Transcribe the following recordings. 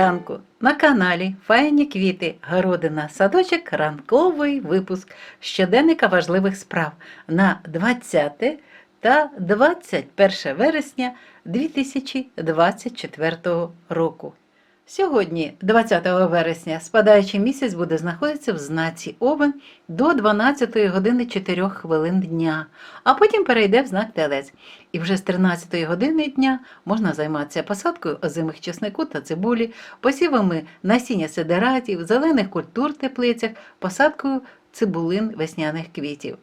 ранку на каналі Файні квіти, городина, садочок, ранковий випуск щоденника важливих справ на 20 та 21 вересня 2024 року. Сьогодні, 20 вересня, спадаючий місяць буде знаходитися в знаці Овен до 12 години 4 хвилин дня, а потім перейде в знак Телець. І вже з 13 години дня можна займатися посадкою озимих чеснику та цибулі, посівами насіння седератів, зелених культур в теплицях, посадкою цибулин весняних квітів.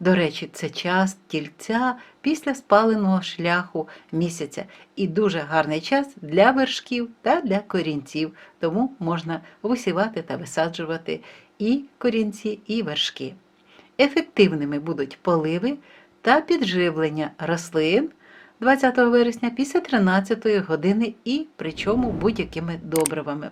До речі, це час тільця після спаленого шляху місяця і дуже гарний час для вершків та для корінців, тому можна висівати та висаджувати і корінці, і вершки. Ефективними будуть поливи та підживлення рослин 20 вересня після 13 години і причому будь-якими добривами.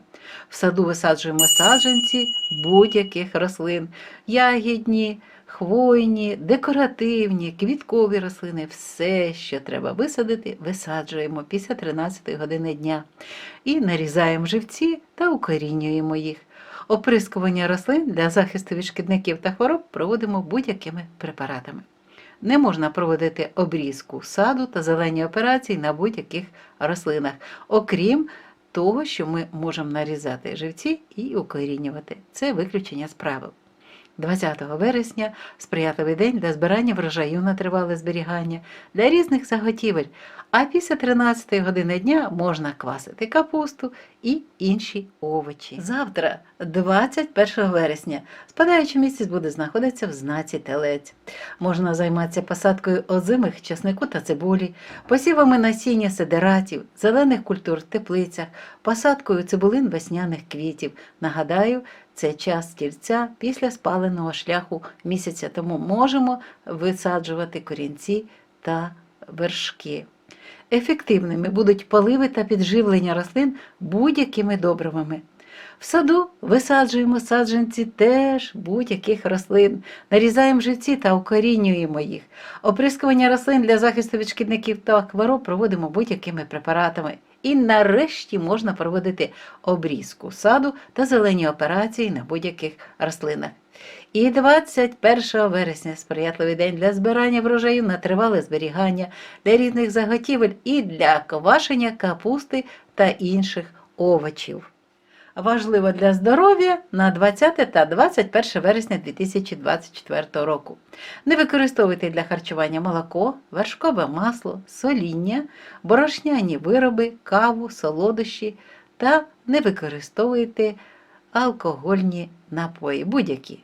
В саду висаджуємо саджанці будь-яких рослин, ягідні, хвойні, декоративні, квіткові рослини, все, що треба висадити, висаджуємо після 13 години дня і нарізаємо живці та укорінюємо їх. Оприскування рослин для захисту від шкідників та хвороб проводимо будь-якими препаратами. Не можна проводити обрізку саду та зелені операції на будь-яких рослинах, окрім того, що ми можемо нарізати живці і укорінювати. Це виключення з правил. 20 вересня сприятливий день для збирання врожаю на тривале зберігання для різних заготівель, а після 13 години дня можна квасити капусту і інші овочі. Завтра, 21 вересня, спадаючий місяць буде знаходитися в знаці телець. Можна займатися посадкою озимих часнику та цибулі, посівами насіння сидератів, зелених культур в теплицях, посадкою цибулин весняних квітів. Нагадаю, це час кільця після спаленого шляху місяця, тому можемо висаджувати корінці та вершки. Ефективними будуть поливи та підживлення рослин будь-якими добривами. В саду висаджуємо саджанці теж будь-яких рослин, нарізаємо живці та укорінюємо їх. Оприскування рослин для захисту від шкідників та хвороб проводимо будь-якими препаратами. І нарешті можна проводити обрізку саду та зелені операції на будь-яких рослинах. І 21 вересня сприятливий день для збирання врожаю на тривале зберігання, для різних заготівель і для квашення капусти та інших овочів. Важливо для здоров'я на 20 та 21 вересня 2024 року. Не використовуйте для харчування молоко, вершкове масло, соління, борошняні вироби, каву, солодощі та не використовуйте алкогольні напої, будь-які.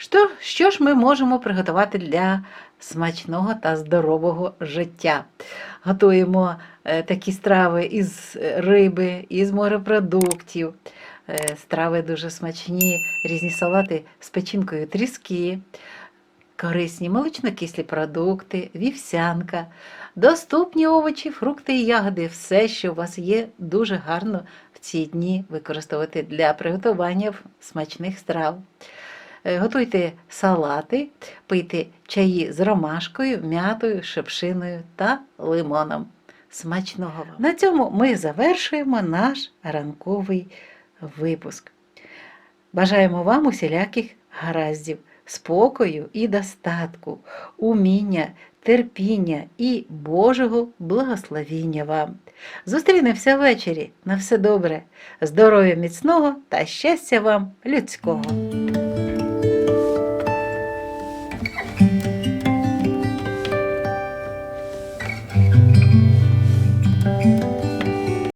Що, що ж ми можемо приготувати для смачного та здорового життя? Готуємо е, такі страви із риби, із морепродуктів. Е, страви дуже смачні, різні салати з печінкою тріски, корисні молочнокислі продукти, вівсянка, доступні овочі, фрукти і ягоди. Все, що у вас є, дуже гарно в ці дні використовувати для приготування смачних страв. Е, Готуйте салати, пийте чаї з ромашкою, м'ятою, шипшиною та лимоном. Смачного вам! На цьому ми завершуємо наш ранковий випуск. Бажаємо вам усіляких гараздів, спокою і достатку, уміння, терпіння і Божого благословіння вам. Зустрінемося ввечері. На все добре, здоров'я міцного та щастя вам людського!